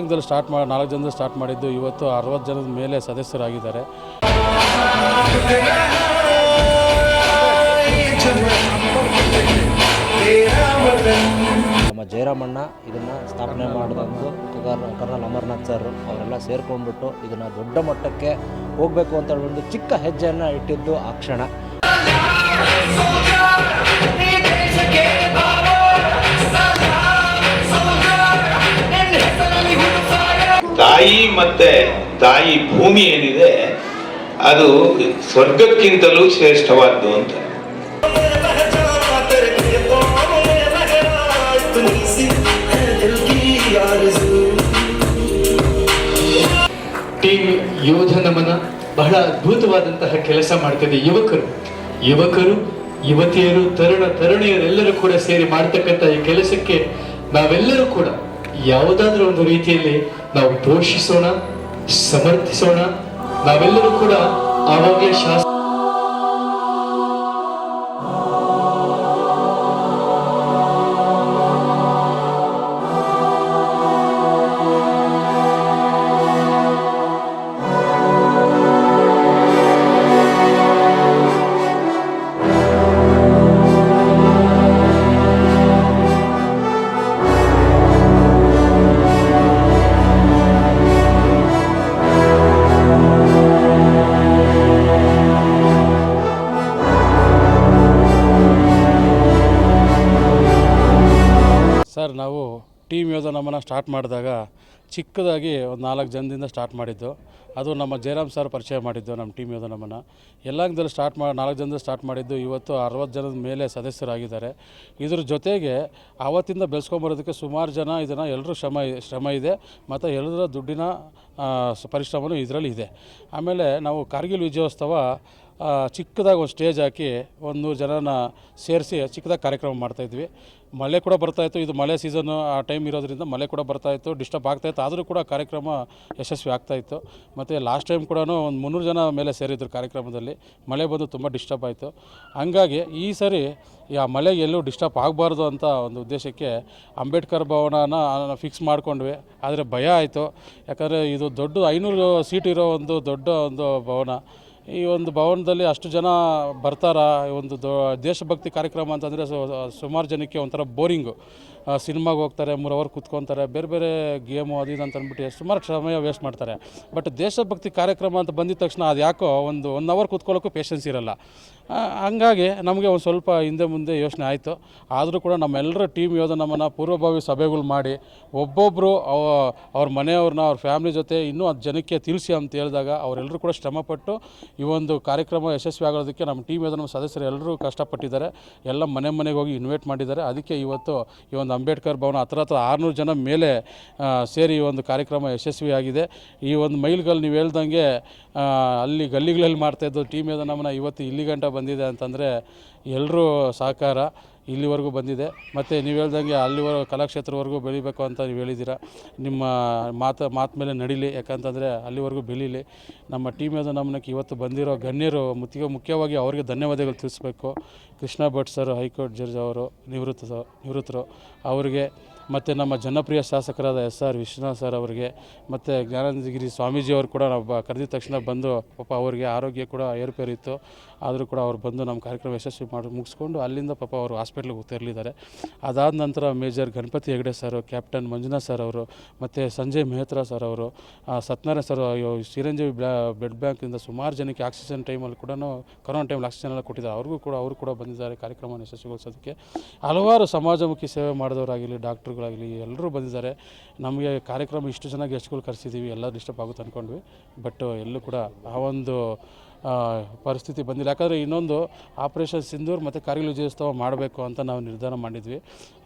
ಯಲ್ಲಾಂಗದಲ್ಲಿ start ಮಾಡಿ ನಾಲ್ಕು ಜನದಲ್ಲಿ ಸ್ಟಾರ್ಟ್ ಮಾಡಿದ್ದು ಇವತ್ತು ಅರವತ್ತು ಜನದ ಮೇಲೆ ಸದಸ್ಯರಾಗಿದ್ದಾರೆ. ನಮ್ಮ ಜಯರಾಮಣ್ಣ ಇದನ್ನು ಸ್ಥಾಪನೆ ಮಾಡಿದಂದು ಕರ್ನಲ್ ಅಮರ್ನಾಥ್ ಸರ್ ಅವರೆಲ್ಲ ಸೇರ್ಕೊಂಡ್ಬಿಟ್ಟು ಇದನ್ನು ದೊಡ್ಡ ಮಟ್ಟಕ್ಕೆ ಹೋಗಬೇಕು ಅಂತ ಒಂದು ಚಿಕ್ಕ ಹೆಜ್ಜೆಯನ್ನು ಇಟ್ಟಿದ್ದು ಆ ಕ್ಷಣ. ತಾಯಿ ಮತ್ತೆ ತಾಯಿ ಭೂಮಿ ಏನಿದೆ, ಅದು ಸ್ವರ್ಗಕ್ಕಿಂತಲೂ ಶ್ರೇಷ್ಠವಾದ್ದು ಅಂತ. ಟೀಮ್ ಯೋಧ ನಮನ ಬಹಳ ಅದ್ಭುತವಾದಂತಹ ಕೆಲಸ ಮಾಡ್ತಿದೆ ಯುವಕರು. ಯುವಕರು, ಯುವತಿಯರು, ತರುಣ ತರುಣಿಯರೆಲ್ಲರೂ ಕೂಡ ಸೇರಿ ಮಾಡ್ತಕ್ಕಂಥ ಈ ಕೆಲಸಕ್ಕೆ ನಾವೆಲ್ಲರೂ ಕೂಡ ಯಾವುದಾದ್ರೂ ಒಂದು ರೀತಿಯಲ್ಲಿ ನಾವು ಪೋಷಿಸೋಣ ಸಮರ್ಥಿಸೋಣ ನಾವೆಲ್ಲರೂ ಕೂಡ ಆವಾಗಲೇ ಶಾಸ್ತ್ರ ಟೀಮ್ ಯೋಧ ನಮ್ಮನ್ನು ಸ್ಟಾರ್ಟ್ ಮಾಡಿದಾಗ ಚಿಕ್ಕದಾಗಿ ಒಂದು ನಾಲ್ಕು ಜನದಿಂದ ಸ್ಟಾರ್ಟ್ ಮಾಡಿದ್ದು. ಅದು ನಮ್ಮ ಜಯರಾಮ್ ಸರ್ ಪರಿಚಯ ಮಾಡಿದ್ದು ನಮ್ಮ ಟೀಮ್ ಯೋಧ ನಮ್ಮನ್ನು. ಎಲ್ಲಾಂಗದಲ್ಲಿ ಸ್ಟಾರ್ಟ್ ಮಾಡಿ ನಾಲ್ಕು ಜನದ ಸ್ಟಾರ್ಟ್ ಮಾಡಿದ್ದು. ಇವತ್ತು ಅರವತ್ತು ಜನದ ಮೇಲೆ ಸದಸ್ಯರಾಗಿದ್ದಾರೆ. ಇದ್ರ ಜೊತೆಗೆ ಆವತ್ತಿಂದ ಬೆಳೆಸ್ಕೊಂಬರೋದಕ್ಕೆ ಸುಮಾರು ಜನ ಇದನ್ನು ಎಲ್ಲರೂ ಶ್ರಮ ಶ್ರಮ ಇದೆ. ಮತ್ತು ಎಲ್ಲರ ದುಡ್ಡಿನ ಪರಿಶ್ರಮನೂ ಇದರಲ್ಲಿ ಇದೆ. ಆಮೇಲೆ ನಾವು ಕಾರ್ಗಿಲ್ ವಿಜಯೋತ್ಸವ ಚಿಕ್ಕದಾಗಿ ಒಂದು ಸ್ಟೇಜ್ ಹಾಕಿ ಒಂದು ನೂರು ಜನನ ಸೇರಿಸಿ ಚಿಕ್ಕದಾಗಿ ಕಾರ್ಯಕ್ರಮ ಮಾಡ್ತಾಯಿದ್ವಿ ಮಳೆ ಕೂಡ ಬರ್ತಾಯಿತ್ತು ಇದು ಮಳೆ ಸೀಸನ್ನು ಆ ಟೈಮ್ ಇರೋದ್ರಿಂದ ಮಳೆ ಕೂಡ ಬರ್ತಾಯಿತ್ತು ಡಿಸ್ಟರ್ಬ್ ಆಗ್ತಾಯಿತ್ತು ಆದರೂ ಕೂಡ ಕಾರ್ಯಕ್ರಮ ಯಶಸ್ವಿ ಆಗ್ತಾಯಿತ್ತು ಮತ್ತು ಲಾಸ್ಟ್ ಟೈಮ್ ಕೂಡ ಒಂದು ಮುನ್ನೂರು ಜನ ಮೇಲೆ ಸೇರಿದ್ರು ಕಾರ್ಯಕ್ರಮದಲ್ಲಿ. ಮಳೆ ಬಂದು ತುಂಬ ಡಿಸ್ಟರ್ಬ್ ಆಯಿತು. ಹಂಗಾಗಿ ಈ ಸರಿ ಆ ಮಳೆಗೆ ಎಲ್ಲೂ ಡಿಸ್ಟರ್ಬ್ ಆಗಬಾರ್ದು ಅಂತ ಒಂದು ಉದ್ದೇಶಕ್ಕೆ ಅಂಬೇಡ್ಕರ್ ಭವನನ ಫಿಕ್ಸ್ ಮಾಡ್ಕೊಂಡ್ವಿ. ಆದರೆ ಭಯ ಆಯಿತು. ಯಾಕಂದರೆ ಇದು ದೊಡ್ಡ ಐನೂರು ಸೀಟ್ ಇರೋ ಒಂದು ದೊಡ್ಡ ಒಂದು ಭವನ. ಈ ಒಂದು ಭವನದಲ್ಲಿ ಅಷ್ಟು ಜನ ಬರ್ತಾರಾ? ಒಂದು ದೇಶಭಕ್ತಿ ಕಾರ್ಯಕ್ರಮ ಅಂತಂದರೆ ಸುಮಾರು ಜನಕ್ಕೆ ಒಂಥರ ಬೋರಿಂಗು. ಸಿನಿಮಾಗೆ ಹೋಗ್ತಾರೆ, ಮೂರು ಅವರ್ ಕೂತ್ಕೊತಾರೆ, ಬೇರೆ ಬೇರೆ ಗೇಮು ಅದು ಇದು ಅಂತ ಅಂದ್ಬಿಟ್ಟು ಸುಮಾರು ಸಮಯ ವೇಸ್ಟ್ ಮಾಡ್ತಾರೆ. ಬಟ್ ದೇಶಭಕ್ತಿ ಕಾರ್ಯಕ್ರಮ ಅಂತ ಬಂದಿದ ತಕ್ಷಣ ಅದು ಯಾಕೋ ಒಂದು ಒನ್ ಅವರ್ ಕೂತ್ಕೊಳ್ಳೋಕ್ಕೂ ಪೇಷನ್ಸ್ ಇರಲ್ಲ. ಹಂಗಾಗಿ ನಮಗೆ ಒಂದು ಸ್ವಲ್ಪ ಹಿಂದೆ ಮುಂದೆ ಯೋಚನೆ ಆಯಿತು. ಆದರೂ ಕೂಡ ನಮ್ಮೆಲ್ಲರ ಟೀಮ್ ಯೋಧ ನಮ್ಮನ್ನು ಪೂರ್ವಭಾವಿ ಸಭೆಗಳು ಮಾಡಿ ಒಬ್ಬೊಬ್ಬರು ಅವ, ಅವ್ರ ಮನೆಯವ್ರನ್ನ ಅವ್ರ ಫ್ಯಾಮ್ಲಿ ಜೊತೆ ಇನ್ನೂ ಅದು ಜನಕ್ಕೆ ತಿಳಿಸಿ ಅಂತ ಹೇಳಿದಾಗ ಅವರೆಲ್ಲರೂ ಕೂಡ ಶ್ರಮಪಟ್ಟು ಈ ಒಂದು ಕಾರ್ಯಕ್ರಮ ಯಶಸ್ವಿ ಆಗೋದಕ್ಕೆ ನಮ್ಮ ಟೀಮ್ ಯೋಧ ನಮ್ಮ ಸದಸ್ಯರು ಎಲ್ಲರೂ ಕಷ್ಟಪಟ್ಟಿದ್ದಾರೆ. ಎಲ್ಲ ಮನೆ ಮನೆಗೆ ಹೋಗಿ ಇನ್ವೈಟ್ ಮಾಡಿದ್ದಾರೆ. ಅದಕ್ಕೆ ಇವತ್ತು ಈ ಒಂದು ಅಂಬೇಡ್ಕರ್ ಭವನ ಹತ್ರ ಹತ್ರ ಆರುನೂರು ಜನ ಮೇಲೆ ಸೇರಿ ಈ ಒಂದು ಕಾರ್ಯಕ್ರಮ ಯಶಸ್ವಿಯಾಗಿದೆ. ಈ ಒಂದು ಮೈಲ್ಗಲ್ಲಿ ನೀವು ಹೇಳ್ದಂಗೆ ಅಲ್ಲಿ ಗಲ್ಲಿಗಳಲ್ಲಿ ಮಾಡ್ತಾಯಿದ್ದು ಟೀಮ್ ಏನೋ ನಮ್ಮನ್ನ ಇವತ್ತು ಇಲ್ಲಿ ಗಂಟ ಬಂದಿದೆ ಅಂತಂದರೆ ಎಲ್ಲರೂ ಸಹಕಾರ. ಇಲ್ಲಿವರೆಗೂ ಬಂದಿದೆ. ಮತ್ತು ನೀವು ಹೇಳ್ದಂಗೆ ಅಲ್ಲಿವರೆಗೂ ಕಲಾಕ್ಷೇತ್ರವರೆಗೂ ಬೆಳಿಬೇಕು ಅಂತ ನೀವು ಹೇಳಿದ್ದೀರ. ನಿಮ್ಮ ಮಾತು ಮಾತು ಮೇಲೆ ನಡೀಲಿ, ಯಾಕಂತಂದರೆ ಅಲ್ಲಿವರೆಗೂ ಬೆಳೀಲಿ. ನಮ್ಮ ಟೀಮ್ ಅದು ನಮ್ಮನಕ್ಕೆ ಇವತ್ತು ಬಂದಿರೋ ಗಣ್ಯರು ಮುತ್ತಿಗೆ ಮುಖ್ಯವಾಗಿ ಅವರಿಗೆ ಧನ್ಯವಾದಗಳು ತಿಳಿಸ್ಬೇಕು. Krishna Bhat sir, high court judge ಅವರು, ನಿವೃತ್ತ, ನಿವೃತ್ತರು, ಅವರಿಗೆ ಮತ್ತು ನಮ್ಮ ಜನಪ್ರಿಯ ಶಾಸಕರಾದ ಎಸ್ ಆರ್ ವಿಶ್ವನಾಥ್ ಸರ್ ಅವರಿಗೆ, ಮತ್ತು ಜ್ಞಾನಂದಗಿರಿ ಸ್ವಾಮೀಜಿ ಅವರು ಕೂಡ ನಾವು ಕರೆದಿದ ತಕ್ಷಣ ಬಂದು ಪಾಪ ಅವರಿಗೆ ಆರೋಗ್ಯ ಕೂಡ ಏರುಪೇರಿತ್ತು. ಆದರೂ ಕೂಡ ಅವ್ರು ಬಂದು ನಮ್ಮ ಕಾರ್ಯಕ್ರಮ ಯಶಸ್ವಿ ಮಾಡಿ, ಮುಗಿಸ್ಕೊಂಡು ಅಲ್ಲಿಂದ ಪಾಪ ಅವರು ಹಾಸ್ಪಿಟ್ಲಿಗೆ ತೆರಳಿದ್ದಾರೆ ಅದಾದ ನಂತರ major Ganapati Hegde sir, captain Manjunath sir ಅವರು, ಮತ್ತು ಸಂಜಯ್ ಮೆಹ್ತಾ ಸರ್ ಅವರು ಸತ್ಯನಾರಾಯಣ ಸರ್ ಚಿರಂಜೀವಿ ಬ್ಲಾ, ಬ್ಲಡ್ ಬ್ಯಾಂಕಿಂದ ಸುಮಾರು ಜನಕ್ಕೆ ಆಕ್ಸಿಜನ್ ಟೈಮಲ್ಲಿ ಕೂಡ ಕೊರೋನಾ ಟೈಮಲ್ಲಿ ಆಕ್ಸಿಜನ್ ಎಲ್ಲ ಕೊಟ್ಟಿದ್ದಾರೆ. ಅವ್ರಿಗೂ ಕೂಡ, ಅವರು ಕೂಡ ಬಂದಿದ್ದಾರೆ ಕಾರ್ಯಕ್ರಮ ಯಶಸ್ವಿಗೊಳಿಸೋದಕ್ಕೆ. ಹಲವಾರು ಸಮಾಜಮುಖಿ ಸೇವೆ ಮಾಡಿದವರಾಗಲಿ ಡಾಕ್ಟ್ರುಗಳಾಗಲಿ ಎಲ್ಲರೂ ಬಂದಿದ್ದಾರೆ. ನಮಗೆ ಕಾರ್ಯಕ್ರಮ ಇಷ್ಟು ಜನ ಗೆಸ್ಟ್ಗಳು ಕರೆಸಿದ್ದೀವಿ ಎಲ್ಲ ಡಿಸ್ಟರ್ಬ್ ಆಗುತ್ತೆ ಅಂದ್ಕೊಂಡ್ವಿ ಬಟ್ ಎಲ್ಲೂ ಕೂಡ ಆ ಒಂದು ಪರಿಸ್ಥಿತಿ ಬಂದಿಲ್ಲ. ಯಾಕಂದರೆ ಇನ್ನೊಂದು ಆಪ್ರೇಷನ್ ಸಿಂಧೂರ್ ಮತ್ತು ಕಾರ್ಗಿಲ್ ವಿಜಯೋತ್ಸವ ಮಾಡಬೇಕು ಅಂತ ನಾವು ನಿರ್ಧಾರ ಮಾಡಿದ್ವಿ.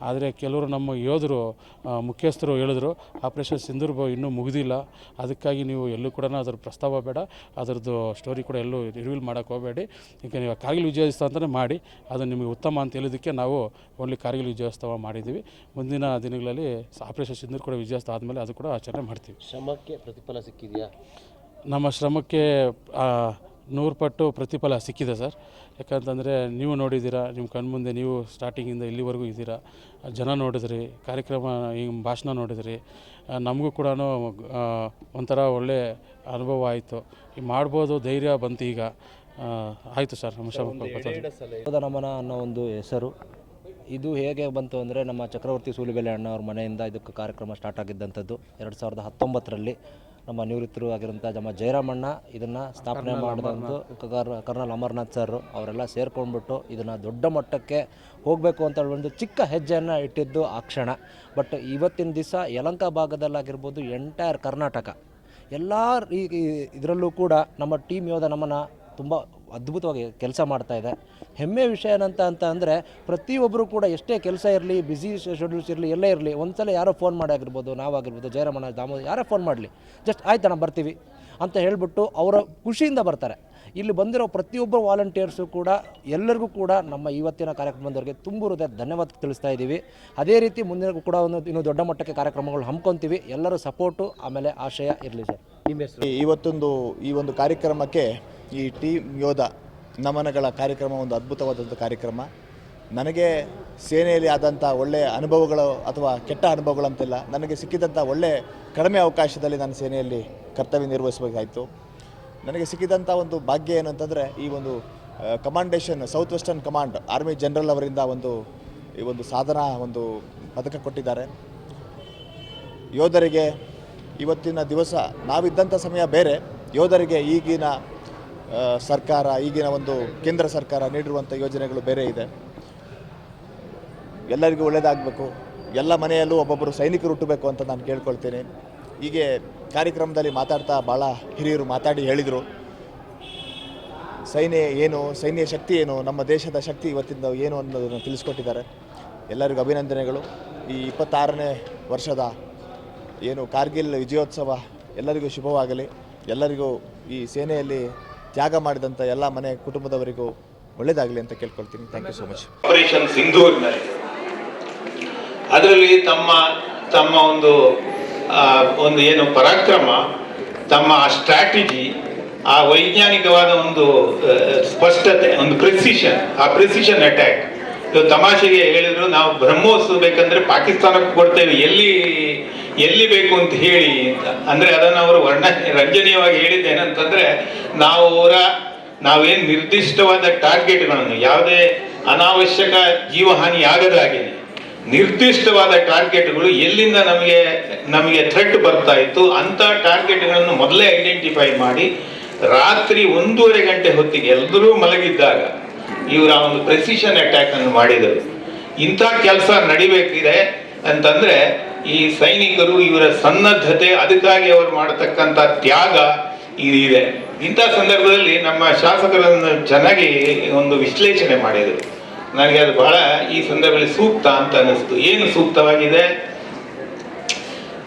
ಆದರೆ ಕೆಲವರು ನಮ್ಮ ಯೋಧರು ಮುಖ್ಯಸ್ಥರು ಹೇಳಿದ್ರು ಆಪ್ರೇಷನ್ ಸಿಂಧೂರ್ ಇನ್ನೂ ಮುಗಿದಿಲ್ಲ. ಅದಕ್ಕಾಗಿ ನೀವು ಎಲ್ಲೂ ಕೂಡ ಅದ್ರ ಪ್ರಸ್ತಾವ ಬೇಡ. ಅದರದ್ದು ಸ್ಟೋರಿ ಕೂಡ ಎಲ್ಲೂ ರಿವೀಲ್ ಮಾಡೋಕ್ಕೆ ಹೋಗಬೇಡಿ. ಈಗ ನೀವು ಕಾರ್ಗಿಲ್ ವಿಜಯೋತ್ಸವ ಅಂತಲೇ ಮಾಡಿ ಅದು ನಿಮಗೆ ಉತ್ತಮ ಅಂತ ಹೇಳಿದ್ದಕ್ಕೆ ನಾವು ಓನ್ಲಿ ಕಾರ್ಗಿಲ್ ವಿಜಯೋತ್ಸವ ಮಾಡಿದ್ದೀವಿ. ಮುಂದಿನ ದಿನಗಳಲ್ಲಿ ಆಪ್ರೇಷನ್ ಸಿಂಧೂರ್ ಕೂಡ ವಿಜಯೋತ್ಸವ ಆದಮೇಲೆ ಅದು ಕೂಡ ಆಚರಣೆ ಮಾಡ್ತೀವಿ. ಶ್ರಮಕ್ಕೆ ಪ್ರತಿಫಲ ಸಿಕ್ಕಿದೆಯಾ? ನಮ್ಮ ಶ್ರಮಕ್ಕೆ ನೂರು ಪಟ್ಟು ಪ್ರತಿಫಲ ಸಿಕ್ಕಿದೆ ಸರ್. ಯಾಕಂತಂದರೆ ನೀವು ನೋಡಿದ್ದೀರಾ ನಿಮ್ಮ ಕಣ್ಮುಂದೆ ನೀವು ಸ್ಟಾರ್ಟಿಂಗಿಂದ ಇಲ್ಲಿವರೆಗೂ ಇದ್ದೀರಾ ಜನ ನೋಡಿದ್ರಿ ಕಾರ್ಯಕ್ರಮ ಈ ಭಾಷಣ ನೋಡಿದ್ರಿ ನಮಗೂ ಕೂಡ ಒಂಥರ ಒಳ್ಳೆ ಅನುಭವ ಆಯಿತು. ಮಾಡ್ಬೋದು ಧೈರ್ಯ ಬಂತು ಈಗ. ಆಯಿತು ಸರ್ ನಮ್ಮ ನಮನ ಅನ್ನೋ ಒಂದು ಹೆಸರು. ಇದು ಹೇಗೆ ಬಂತು ಅಂದರೆ ನಮ್ಮ ಚಕ್ರವರ್ತಿ ಸೂಲಿಬೆಲೆ ಅಣ್ಣ ಅವ್ರ ಮನೆಯಿಂದ ಇದಕ್ಕೆ ಕಾರ್ಯಕ್ರಮ ಸ್ಟಾರ್ಟ್ ಆಗಿದ್ದಂಥದ್ದು. ಎರಡು ಸಾವಿರದ ಹತ್ತೊಂಬತ್ತರಲ್ಲಿ ನಮ್ಮ ನಿವೃತ್ತರು ಆಗಿರುವಂಥ ನಮ್ಮ ಜಯರಾಮಣ್ಣ ಇದನ್ನು ಸ್ಥಾಪನೆ ಮಾಡಿದಂಥ ಕರ್ನಲ್ ಅಮರ್ನಾಥ್ ಸರ್ ಅವರೆಲ್ಲ ಸೇರ್ಕೊಂಡ್ಬಿಟ್ಟು ಇದನ್ನು ದೊಡ್ಡ ಮಟ್ಟಕ್ಕೆ ಹೋಗಬೇಕು ಅಂತ ಒಂದು ಚಿಕ್ಕ ಹೆಜ್ಜೆಯನ್ನು ಇಟ್ಟಿದ್ದು ಆ ಕ್ಷಣ. ಬಟ್ ಇವತ್ತಿನ ದಿವಸ ಯಲಂಕ ಭಾಗದಲ್ಲಾಗಿರ್ಬೋದು ಎಂಟೈರ್ ಕರ್ನಾಟಕ. ಎಲ್ಲ ಇದರಲ್ಲೂ ಕೂಡ ನಮ್ಮ ಟೀಮ್ ಯೋಧ ನಮ್ಮನ್ನು ತುಂಬ ಅದ್ಭುತವಾಗಿ ಕೆಲಸ ಮಾಡ್ತಾ ಇದೆ. ಹೆಮ್ಮೆ ವಿಷಯ ಏನಂತ ಅಂತ ಅಂದರೆ ಪ್ರತಿಯೊಬ್ಬರು ಕೂಡ ಎಷ್ಟೇ ಕೆಲಸ ಇರಲಿ ಬ್ಯುಸಿ ಶೆಡ್ಯೂಲ್ಸ್ ಇರಲಿ, ಎಲ್ಲೇ ಇರಲಿ ಒಂದು ಸಲ ಯಾರೋ ಫೋನ್ ಮಾಡಿ ಆಗಿರ್ಬೋದು, ನಾವಾಗಿರ್ಬೋದು ಜಯರಮಣ ದಾಮೋದರ, ಯಾರೋ ಫೋನ್ ಮಾಡಲಿ. ಜಸ್ಟ್ ಆಯ್ತಣ್ಣ ಬರ್ತೀವಿ ಅಂತ ಹೇಳಿಬಿಟ್ಟು ಅವರ ಖುಷಿಯಿಂದ ಬರ್ತಾರೆ. ಇಲ್ಲಿ ಬಂದಿರೋ ಪ್ರತಿಯೊಬ್ಬ ವಾಲಂಟಿಯರ್ಸು ಕೂಡ, ಎಲ್ಲರಿಗೂ ಕೂಡ ನಮ್ಮ ಇವತ್ತಿನ ಕಾರ್ಯಕ್ರಮದವರಿಗೆ ತುಂಬು ಹೃದಯ ಧನ್ಯವಾದ ತಿಳಿಸ್ತಾ ಇದ್ದೀವಿ. ಅದೇ ರೀತಿ ಮುಂದಿನ ಕೂಡ ಒಂದು ಇನ್ನೂ ದೊಡ್ಡ ಮಟ್ಟಕ್ಕೆ ಕಾರ್ಯಕ್ರಮಗಳು ಹಮ್ಮಿಕೊಂತೀವಿ. ಎಲ್ಲರೂ ಸಪೋರ್ಟು ಆಮೇಲೆ ಆಶಯ ಇರಲಿ ಸರ್. ನಿಮ್ಮ ಇವತ್ತೊಂದು, ಈ ಒಂದು ಕಾರ್ಯಕ್ರಮಕ್ಕೆ ಈ ಟೀಮ್ ಯೋಧ ನಮನಗಳ ಕಾರ್ಯಕ್ರಮ, ಒಂದು ಅದ್ಭುತವಾದಂಥ ಕಾರ್ಯಕ್ರಮ. ನನಗೆ ಸೇನೆಯಲ್ಲಿ ಆದಂಥ ಒಳ್ಳೆಯ ಅನುಭವಗಳು ಅಥವಾ ಕೆಟ್ಟ ಅನುಭವಗಳಂತಿಲ್ಲ. ನನಗೆ ಸಿಕ್ಕಿದಂಥ ಒಳ್ಳೆ ಕಡಿಮೆ ಅವಕಾಶದಲ್ಲಿ ನಾನು ಸೇನೆಯಲ್ಲಿ ಕರ್ತವ್ಯ ನಿರ್ವಹಿಸಬೇಕಾಯಿತು. ನನಗೆ ಸಿಕ್ಕಿದಂಥ ಒಂದು ಭಾಗ್ಯ ಏನು ಅಂತಂದರೆ, ಈ ಒಂದು commendation south western command army general ಅವರಿಂದ ಒಂದು, ಈ ಒಂದು ಸಾಧನ, ಒಂದು ಪದಕ ಕೊಟ್ಟಿದ್ದಾರೆ. ಯೋಧರಿಗೆ ಇವತ್ತಿನ ದಿವಸ ನಾವಿದ್ದಂಥ ಸಮಯ ಬೇರೆ. ಯೋಧರಿಗೆ ಈಗಿನ ಸರ್ಕಾರ, ಈಗಿನ ಒಂದು ಕೇಂದ್ರ ಸರ್ಕಾರ ನೀಡಿರುವಂಥ ಯೋಜನೆಗಳು ಬೇರೆ ಇದೆ. ಎಲ್ಲರಿಗೂ ಒಳ್ಳೆಯದಾಗಬೇಕು ಎಲ್ಲ ಮನೆಯಲ್ಲೂ ಒಬ್ಬೊಬ್ಬರು ಸೈನಿಕರು ಹುಟ್ಟಬೇಕು ಅಂತ ನಾನು ಕೇಳ್ಕೊಳ್ತೇನೆ. ಹೀಗೆ ಕಾರ್ಯಕ್ರಮದಲ್ಲಿ ಮಾತಾಡ್ತಾ ಭಾಳ ಹಿರಿಯರು ಮಾತಾಡಿ ಹೇಳಿದರು. ಸೈನ್ಯ ಏನು, ಸೈನ್ಯ ಶಕ್ತಿ ಏನು, ನಮ್ಮ ದೇಶದ ಶಕ್ತಿ ಇವತ್ತಿಂದ ಏನು ಅನ್ನೋದನ್ನು ತಿಳಿಸ್ಕೊಟ್ಟಿದ್ದಾರೆ. ಎಲ್ಲರಿಗೂ ಅಭಿನಂದನೆಗಳು. ಈ ಇಪ್ಪತ್ತಾರನೇ ವರ್ಷದ ಏನು ಕಾರ್ಗಿಲ್ ವಿಜಯೋತ್ಸವ ಎಲ್ಲರಿಗೂ ಶುಭವಾಗಲಿ. ಎಲ್ಲರಿಗೂ ಈ ಸೇನೆಯಲ್ಲಿ ತ್ಯಾಗ ಮಾಡಿದಂಥ ಎಲ್ಲ ಮನೆ ಕುಟುಂಬದವರಿಗೂ ಒಳ್ಳೆಯದಾಗಲಿ ಅಂತ ಕೇಳ್ಕೊಳ್ತೀನಿ. Thank you so much operation Sindoor ಅದರಲ್ಲಿ ತಮ್ಮ ತಮ್ಮ ಒಂದು ಒಂದು ಏನು ಪರಾಕ್ರಮ, ತಮ್ಮ ಸ್ಟ್ರಾಟಜಿ ಆ ವೈಜ್ಞಾನಿಕವಾದ ಒಂದು ಸ್ಪಷ್ಟತೆ, ಒಂದು ಪ್ರೆಸಿಷನ್ ಆ ಪ್ರೆಸಿಷನ್ ಅಟ್ಯಾಕ್ ಇವತ್ತು ತಮಾಷೆಗೆ ಹೇಳಿದ್ರು, ನಾವು ಬ್ರಹ್ಮೋಸ್ ಬೇಕಂದ್ರೆ ಪಾಕಿಸ್ತಾನಕ್ಕೆ ಕೊಡ್ತೇವೆ. ಎಲ್ಲಿ ಎಲ್ಲಿ ಬೇಕು ಅಂತ ಹೇಳಿ ಅಂತ. ಅಂದ್ರೆ ಅದನ್ನು ಅವರು ವರ್ಣ ರಂಜನೀಯವಾಗಿ ಹೇಳಿದ್ದೇನಂತಂದರೆ ನಾವು ಅವರ, ನಾವೇನು ನಿರ್ದಿಷ್ಟವಾದ ಟಾರ್ಗೆಟ್ಗಳನ್ನು, ಯಾವುದೇ ಅನಾವಶ್ಯಕ ಜೀವಹಾನಿ ಆಗದ ಹಾಗೆ ನಿರ್ದಿಷ್ಟವಾದ ಟಾರ್ಗೆಟ್ಗಳು ಎಲ್ಲಿಂದ ನಮಗೆ ನಮಗೆ ಥ್ರೆಟ್ ಬರ್ತಾ ಇತ್ತು ಅಂತ ಟಾರ್ಗೆಟ್ಗಳನ್ನು ಮೊದಲೇ ಐಡೆಂಟಿಫೈ ಮಾಡಿ, ರಾತ್ರಿ ಒಂದೂವರೆ ಗಂಟೆ ಹೊತ್ತಿಗೆ ಎಲ್ಲರೂ ಮಲಗಿದ್ದಾಗ ಇವರು ಆ ಒಂದು ಪ್ರೆಸಿಷನ್ ಅಟ್ಯಾಕ್ ಅನ್ನು ಮಾಡಿದರು. ಇಂಥ ಕೆಲಸ ನಡಿಬೇಕಿದೆ ಅಂತಂದ್ರೆ ಈ ಸೈನಿಕರು ಇವರ ಸನ್ನದ್ಧತೆ, ಅದಕ್ಕಾಗಿ ಅವರು ಮಾಡತಕ್ಕಂಥ ತ್ಯಾಗ ಇದಿದೆ. ಇಂಥ ಸಂದರ್ಭದಲ್ಲಿ ನಮ್ಮ ಶಾಸಕರನ್ನು ಚೆನ್ನಾಗಿ ಒಂದು ವಿಶ್ಲೇಷಣೆ ಮಾಡಿದರು. ನನಗೆ ಅದು ಬಹಳ ಈ ಸಂದರ್ಭದಲ್ಲಿ ಸೂಕ್ತ ಅಂತ ಅನಿಸ್ತು ಏನು ಸೂಕ್ತವಾಗಿದೆ?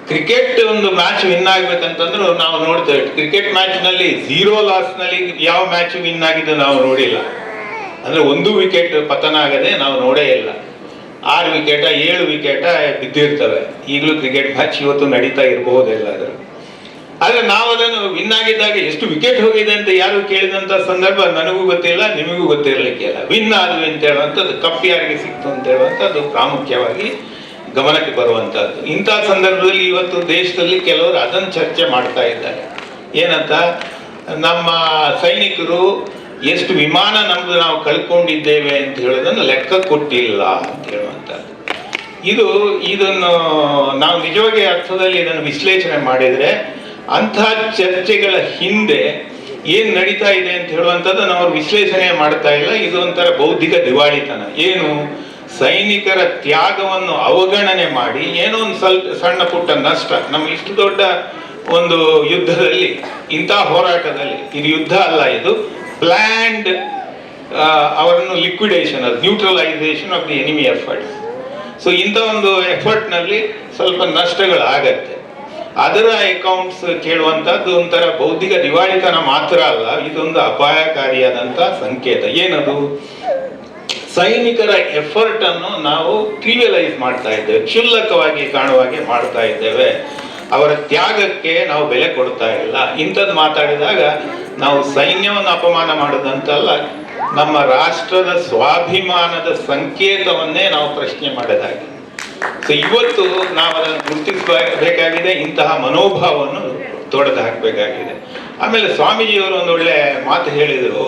ಕ್ರಿಕೆಟ್ ಒಂದು ಮ್ಯಾಚ್ ವಿನ್ ಆಗ್ಬೇಕಂತಂದ್ರೂ ನಾವು ನೋಡ್ತೇವೆ ಕ್ರಿಕೆಟ್ ಮ್ಯಾಚ್ನಲ್ಲಿ ಝೀರೋ ಲಾಸ್ನಲ್ಲಿ ಯಾವ ಮ್ಯಾಚ್ ವಿನ್ ಆಗಿದೆ ನಾವು ನೋಡಿಲ್ಲ. ಅಂದ್ರೆ ಒಂದು ವಿಕೆಟ್ ಪತನ ಆಗದೆ ನಾವು ನೋಡೇ ಇಲ್ಲ. ಆರು ವಿಕೆಟ ಏಳು ವಿಕೆಟ ಬಿದ್ದಿರ್ತವೆ. ಈಗಲೂ ಕ್ರಿಕೆಟ್ ಮ್ಯಾಚ್ ಇವತ್ತು ನಡೀತಾ ಇರಬಹುದು ಎಲ್ಲಾದರೂ. ಆದ್ರೆ ನಾವು ಅದನ್ನು ವಿನ್ ಆಗಿದ್ದಾಗ ಎಷ್ಟು ವಿಕೆಟ್ ಹೋಗಿದೆ ಅಂತ ಯಾರು ಕೇಳಿದಂತ ಸಂದರ್ಭ ನನಗೂ ಗೊತ್ತಿಲ್ಲ, ನಿಮಗೂ ಗೊತ್ತಿರಲಿಕ್ಕಿಲ್ಲ ವಿನ್ ಆದ್ವಿ ಅಂತ ಹೇಳುವಂಥದ್ದು, ಕಪ್ ಯಾರಿಗೆ ಸಿಕ್ತು ಅಂತ ಹೇಳುವಂಥದ್ದು ಪ್ರಾಮುಖ್ಯವಾಗಿ ಗಮನಕ್ಕೆ ಬರುವಂಥದ್ದು. ಇಂಥ ಸಂದರ್ಭದಲ್ಲಿ ಇವತ್ತು ದೇಶದಲ್ಲಿ ಕೆಲವರು ಅದನ್ನು ಚರ್ಚೆ ಮಾಡ್ತಾ ಇದ್ದಾರೆ. ಏನಂತ, ನಮ್ಮ ಸೈನಿಕರು ಎಷ್ಟು ವಿಮಾನ ನಮ್ದು ನಾವು ಕಳ್ಕೊಂಡಿದ್ದೇವೆ ಅಂತ ಹೇಳೋದನ್ನು ಲೆಕ್ಕ ಕೊಟ್ಟಿಲ್ಲ ಅಂತ ಹೇಳುವಂಥದ್ದು. ಇದು, ಇದನ್ನು ನಾವು ನಿಜವಾಗಿ ಅರ್ಥದಲ್ಲಿ ಇದನ್ನು ವಿಶ್ಲೇಷಣೆ ಮಾಡಿದರೆ ಅಂಥ ಚರ್ಚೆಗಳ ಹಿಂದೆ ಏನು ನಡೀತಾ ಇದೆ ಅಂತ ಹೇಳುವಂಥದ್ದನ್ನು ನಾವು ವಿಶ್ಲೇಷಣೆ ಮಾಡ್ತಾ ಇಲ್ಲ. ಇದು ಒಂಥರ ಬೌದ್ಧಿಕ ದಿವಾಳಿತನ. ಏನು? ಸೈನಿಕರ ತ್ಯಾಗವನ್ನು ಅವಗಣನೆ ಮಾಡಿ, ಏನೋ ಒಂದು ಸ್ವಲ್ಪ ಸಣ್ಣ ಪುಟ್ಟ ನಷ್ಟ. ನಮ್ಮ ಇಷ್ಟು ದೊಡ್ಡ ಒಂದು ಯುದ್ಧದಲ್ಲಿ, ಇಂಥ ಹೋರಾಟದಲ್ಲಿ, ಇದು ಯುದ್ಧ ಅಲ್ಲ ಇದು ಪ್ಲ್ಯಾಂಡ್ ಅವರನ್ನು ಲಿಕ್ವಿಡೇಷನ್ ಅದು neutralisation of the enemy efforts so ಇಂಥ ಒಂದು ಎಫರ್ಟ್ನಲ್ಲಿ ಸ್ವಲ್ಪ ನಷ್ಟಗಳಾಗತ್ತೆ. ಅದರ ಅಕೌಂಟ್ಸ್ ಕೇಳುವಂಥದ್ದು ಒಂಥರ ಬೌದ್ಧಿಕ ದಿವಾಳಿತನ ಮಾತ್ರ ಅಲ್ಲ, ಇದೊಂದು ಅಪಾಯಕಾರಿಯಾದಂಥ ಸಂಕೇತ. ಏನದು? ಸೈನಿಕರ ಎಫರ್ಟ್ ಅನ್ನು ನಾವು ಟ್ರಿವಿಯಲೈಸ್ ಮಾಡ್ತಾ ಇದ್ದೇವೆ, ಕ್ಷುಲ್ಲಕವಾಗಿ ಕಾಣುವ ಹಾಗೆ ಮಾಡ್ತಾ ಇದ್ದೇವೆ. ಅವರ ತ್ಯಾಗಕ್ಕೆ ನಾವು ಬೆಲೆ ಕೊಡ್ತಾ ಇಲ್ಲ. ಇಂಥದ್ದು ಮಾತಾಡಿದಾಗ ನಾವು ಸೈನ್ಯವನ್ನು ಅಪಮಾನ ಮಾಡೋದಂತಲ್ಲ, ನಮ್ಮ ರಾಷ್ಟ್ರದ ಸ್ವಾಭಿಮಾನದ ಸಂಕೇತವನ್ನೇ ನಾವು ಪ್ರಶ್ನೆ ಮಾಡೋದಾಗಿದೆ ಸೊ ಇವತ್ತು ನಾವು ಅದನ್ನು ಗುರುತಿಸಬೇಕಾಗಿದೆ, ಇಂತಹ ಮನೋಭಾವವನ್ನು ತೊಡೆದು ಹಾಕಬೇಕಾಗಿದೆ ಆಮೇಲೆ ಸ್ವಾಮೀಜಿಯವರು ಒಂದು ಒಳ್ಳೆ ಮಾತು ಹೇಳಿದರು,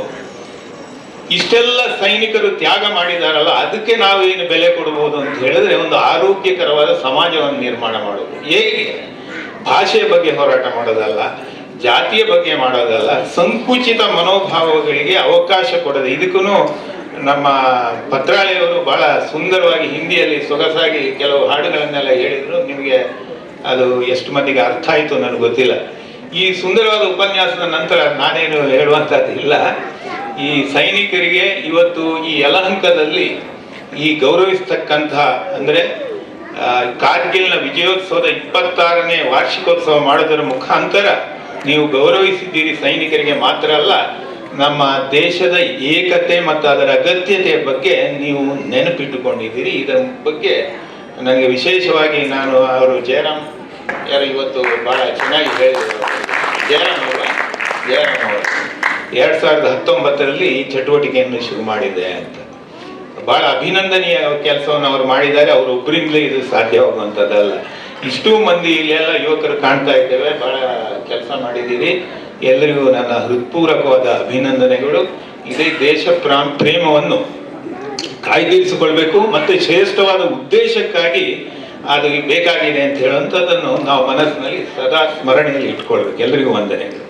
ಇಷ್ಟೆಲ್ಲ ಸೈನಿಕರು ತ್ಯಾಗ ಮಾಡಿದಾರಲ್ಲ, ಅದಕ್ಕೆ ನಾವು ಏನು ಬೆಲೆ ಕೊಡಬಹುದು ಅಂತ ಹೇಳಿದ್ರೆ ಒಂದು ಆರೋಗ್ಯಕರವಾದ ಸಮಾಜವನ್ನು ನಿರ್ಮಾಣ ಮಾಡೋದು. ಹೇಗೆ? ಭಾಷೆಯ ಬಗ್ಗೆ ಹೋರಾಟ ಮಾಡೋದಲ್ಲ. ಜಾತಿಯ ಬಗ್ಗೆ ಮಾಡೋದಲ್ಲ, ಸಂಕುಚಿತ ಮನೋಭಾವಗಳಿಗೆ ಅವಕಾಶ ಕೊಡದೆ. ಇದಕ್ಕೂ ನಮ್ಮ ಭದ್ರಾಳಿಯವರು ಬಹಳ ಸುಂದರವಾಗಿ ಹಿಂದಿಯಲ್ಲಿ ಸೊಗಸಾಗಿ ಕೆಲವು ಹಾಡುಗಳನ್ನೆಲ್ಲ ಹೇಳಿದ್ರು. ನಿಮಗೆ ಅದು ಎಷ್ಟು ಮಂದಿಗೆ ಅರ್ಥ ಆಯಿತು ನನಗೆ ಗೊತ್ತಿಲ್ಲ. ಈ ಸುಂದರವಾದ ಉಪನ್ಯಾಸದ ನಂತರ ನಾನೇನು ಹೇಳುವಂಥದ್ದು ಇಲ್ಲ. ಈ ಸೈನಿಕರಿಗೆ ಇವತ್ತು ಈ ಯಲಹಂಕದಲ್ಲಿ ಈ ಗೌರವಿಸ್ತಕ್ಕಂಥ, ಅಂದರೆ ಕಾರ್ಗಿಲ್ನ ವಿಜಯೋತ್ಸವದ ಇಪ್ಪತ್ತಾರನೇ ವಾರ್ಷಿಕೋತ್ಸವ ಮಾಡೋದರ ಮುಖಾಂತರ ನೀವು ಗೌರವಿಸಿದ್ದೀರಿ ಸೈನಿಕರಿಗೆ ಮಾತ್ರ ಅಲ್ಲ, ನಮ್ಮ ದೇಶದ ಏಕತೆ ಮತ್ತು ಅದರ ಅಗತ್ಯತೆಯ ಬಗ್ಗೆ ನೀವು ನೆನಪಿಟ್ಟುಕೊಂಡಿದ್ದೀರಿ. ಇದರ ಬಗ್ಗೆ ನನಗೆ ವಿಶೇಷವಾಗಿ ನಾನು ಅವರು ಜಯರಾಮ್ ಯಾರು ಇವತ್ತು ಭಾಳ ಚೆನ್ನಾಗಿ ಹೇಳಿದರು. ಜಯರಾಮ್ ಅವರ, ಜಯರಾಮ್ ಅವರು. ಎರಡು ಸಾವಿರದ ಹತ್ತೊಂಬತ್ತರಲ್ಲಿ ಈ ಚಟುವಟಿಕೆಯನ್ನು ಶುರು ಮಾಡಿದೆ ಅಂತ. ಭಾಳ ಅಭಿನಂದನೀಯ ಕೆಲಸವನ್ನು ಅವರು ಮಾಡಿದ್ದಾರೆ. ಅವರು ಒಬ್ಬರಿಂದಲೇ ಇದು ಸಾಧ್ಯವಾಗುವಂಥದ್ದಲ್ಲ. ಇಷ್ಟೂ ಮಂದಿ ಇಲ್ಲೆಲ್ಲ ಯುವಕರು ಕಾಣ್ತಾ ಇದ್ದೇವೆ. ಬಹಳ ಕೆಲಸ ಮಾಡಿದ್ದೀರಿ ಎಲ್ಲರಿಗೂ ನನ್ನ ಹೃತ್ಪೂರ್ವಕವಾದ ಅಭಿನಂದನೆಗಳು. ಇದೇ ದೇಶ ಪ್ರಾಂ ಪ್ರೇಮವನ್ನು ಕಾಯ್ದಿರಿಸಿಕೊಳ್ಬೇಕು. ಮತ್ತೆ ಶ್ರೇಷ್ಠವಾದ ಉದ್ದೇಶಕ್ಕಾಗಿ ಅದು ಬೇಕಾಗಿದೆ ಅಂತ ಹೇಳುವಂಥದ್ದನ್ನು ನಾವು ಮನಸ್ಸಿನಲ್ಲಿ ಸದಾ ಸ್ಮರಣೆಯಲ್ಲಿ ಇಟ್ಕೊಳ್ಬೇಕು. ಎಲ್ಲರಿಗೂ ವಂದನೆಗಳು.